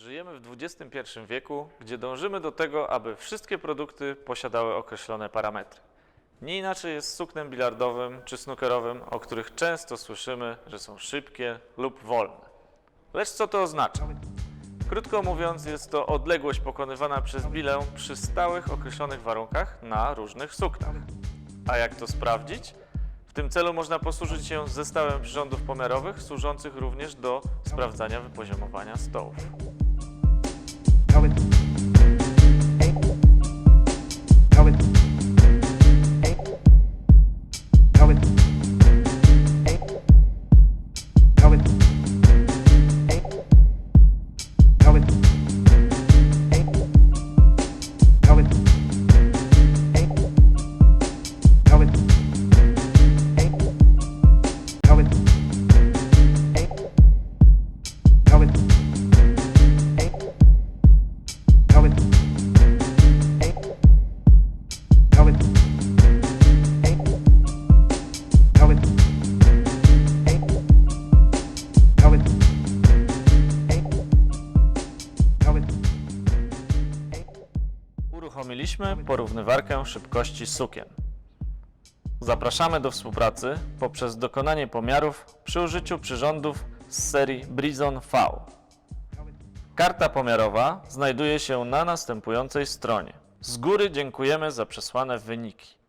Żyjemy w XXI wieku, gdzie dążymy do tego, aby wszystkie produkty posiadały określone parametry. Nie inaczej jest z suknem bilardowym czy snookerowym, o których często słyszymy, że są szybkie lub wolne. Lecz co to oznacza? Krótko mówiąc, jest to odległość pokonywana przez bilę przy stałych określonych warunkach na różnych suknach. A jak to sprawdzić? W tym celu można posłużyć się zestawem przyrządów pomiarowych, służących również do sprawdzania wypoziomowania stołów. Alex. Uruchomiliśmy porównywarkę szybkości sukien. Zapraszamy do współpracy poprzez dokonanie pomiarów przy użyciu przyrządów z serii Brizon V. Karta pomiarowa znajduje się na następującej stronie. Z góry dziękujemy za przesłane wyniki.